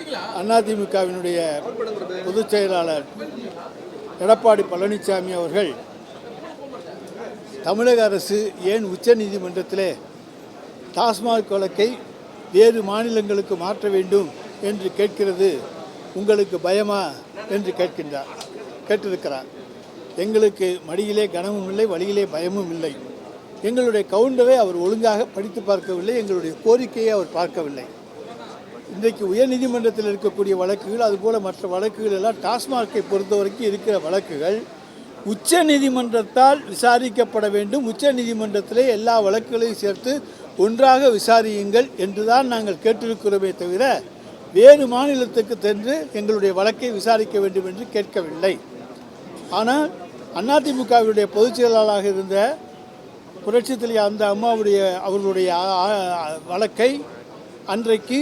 அதிமுகவினுடைய பொதுச் செயலாளர் எடப்பாடி பழனிசாமி அவர்கள் தமிழக அரசு ஏன் உச்சநீதிமன்றத்திலே டாஸ்மாக் வழக்கை வேறு மாநிலங்களுக்கு மாற்ற வேண்டும் என்று கேட்கிறது? உங்களுக்கு பயமா? என்று கேட்கின்றார் கேட்டிருக்கிறார். எங்களுக்கு மடியிலே கனமும் இல்லை வழியிலே பயமும் இல்லை. எங்களுடைய கவுண்டரை அவர் ஒழுங்காக படித்து பார்க்கவில்லை எங்களுடைய கோரிக்கையை அவர் பார்க்கவில்லை. இன்றைக்கு உயர்நீதிமன்றத்தில் இருக்கக்கூடிய வழக்குகள் அதுபோல் மற்ற வழக்குகள் எல்லாம் டாஸ்மார்க்கை பொறுத்த வரைக்கும் இருக்கிற வழக்குகள். உச்ச நீதிமன்றத்தால் விசாரிக்கப்பட வேண்டும். உச்ச நீதிமன்றத்திலே எல்லா வழக்குகளையும் சேர்த்து ஒன்றாக விசாரியுங்கள் என்றுதான் நாங்கள் கேட்டிருக்கிறோமே தவிர வேறு மாநிலத்துக்கு சென்று எங்களுடைய வழக்கை விசாரிக்க வேண்டும் என்று கேட்கவில்லை. ஆனால் அதிமுகவினுடைய பொதுச் செயலாளராக இருந்த புரட்சித்தலை அந்த அம்மாவுடைய அவர்களுடைய வழக்கை அன்றைக்கு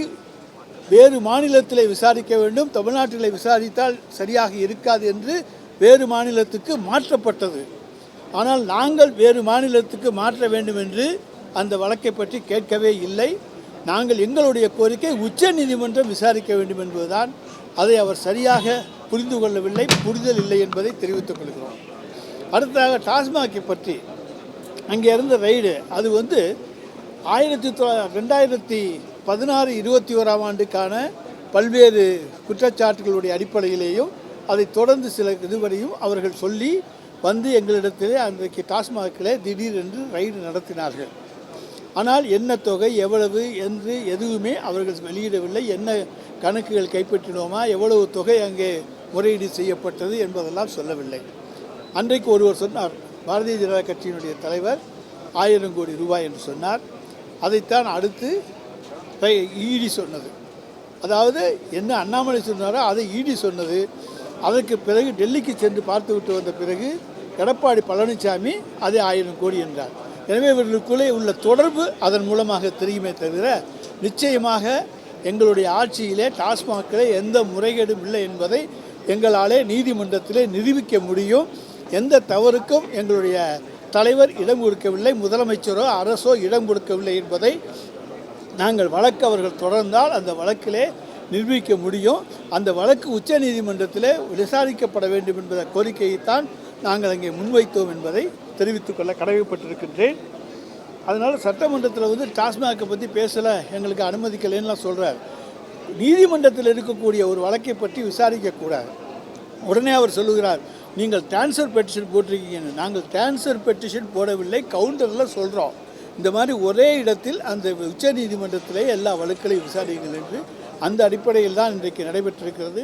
வேறு மாநிலத்திலே விசாரிக்க வேண்டும். தமிழ்நாட்டிலே விசாரித்தால் சரியாக இருக்காது என்று வேறு மாநிலத்துக்கு மாற்றப்பட்டது. ஆனால் நாங்கள் வேறு மாநிலத்துக்கு மாற்ற வேண்டும் என்று அந்த வழக்கை பற்றி கேட்கவே இல்லை. நாங்கள் எங்களுடைய கோரிக்கை உச்ச நீதிமன்றம் விசாரிக்க வேண்டும் என்பதுதான். அதை அவர் சரியாக புரிந்து கொள்ளவில்லை புரிதல் இல்லை என்பதை தெரிவித்துக் கொள்கிறோம். அடுத்ததாக டாஸ்மாகை பற்றி. அங்கே இருந்த ரைடு அது வந்து ஆயிரத்தி தொ ரெண்டாயிரத்தி பதினாறு இருபத்தி ஓராம் ஆண்டுக்கான பல்வேறு குற்றச்சாட்டுகளுடைய அடிப்படையிலேயும் அதை தொடர்ந்து சில இதுவரையும் அவர்கள் சொல்லி வந்து எங்களிடத்திலே அன்றைக்கு டாஸ்மாகில் திடீரென்று ரைடு நடத்தினார்கள். ஆனால் என்ன தொகை எவ்வளவு என்று எதுவுமே அவர்கள் வெளியிடவில்லை. என்ன கணக்குகள் கைப்பற்றினோமா எவ்வளவு தொகை அங்கே முறையீடு செய்யப்பட்டது என்பதெல்லாம் சொல்லவில்லை. அன்றைக்கு ஒருவர் சொன்னார் பாரதிய ஜனதா கட்சியினுடைய தலைவர் ஆயிரம் கோடி ரூபாய் என்று சொன்னார். அதைத்தான் அடுத்து ஈடி சொன்னது. அதாவது என்ன அண்ணாமலை சொன்னாரோ அதை ஈடி சொன்னது. அதற்கு பிறகு டெல்லிக்கு சென்று பார்த்து விட்டு வந்த பிறகு எடப்பாடி பழனிசாமி அதே ஆயிரம் கோடி என்றார். எனவே இவர்களுக்குள்ளே உள்ள தொடர்பு அதன் மூலமாக தெரியுமே தவிர நிச்சயமாக எங்களுடைய ஆட்சியிலே டாஸ்மாகிலே எந்த முறைகேடும் இல்லை என்பதை எங்களாலே நீதிமன்றத்திலே நிரூபிக்க முடியும். எந்த தவறுக்கும் எங்களுடைய தலைவர் இடம் கொடுக்கவில்லை முதலமைச்சரோ அரசோ இடம் கொடுக்கவில்லை என்பதை நாங்கள் வழக்கு அவர்கள் தொடர்ந்தால் அந்த வழக்கிலே நிரூபிக்க முடியும். அந்த வழக்கு உச்ச நீதிமன்றத்தில் விசாரிக்கப்பட வேண்டும் என்பத கோரிக்கையைத்தான் நாங்கள் அங்கே முன்வைத்தோம் என்பதை தெரிவித்துக் கொள்ள கடமைப்பட்டிருக்கின்றேன். அதனால் சட்டமன்றத்தில் வந்து டாஸ்மாகை பற்றி பேசலை எங்களுக்கு அனுமதிக்கலைன்னுலாம் சொல்கிறார் நீதிமன்றத்தில் இருக்கக்கூடிய ஒரு வழக்கை பற்றி விசாரிக்கக்கூடாது உடனே அவர் சொல்லுகிறார் நீங்கள் டிரான்ஸ்ஃபர் பெட்டிஷன் போட்டிருக்கீங்கன்னு. நாங்கள் டிரான்ஸ்ஃபர் பெட்டிஷன் போடவில்லை கவுண்டரில் சொல்கிறோம் இந்த மாதிரி ஒரே இடத்தில் அந்த உச்ச நீதிமன்றத்திலே எல்லா வழக்குகளையும் விசாரியுங்கள் என்று அந்த அடிப்படையில் தான் இன்றைக்கு நடைபெற்றிருக்கிறது.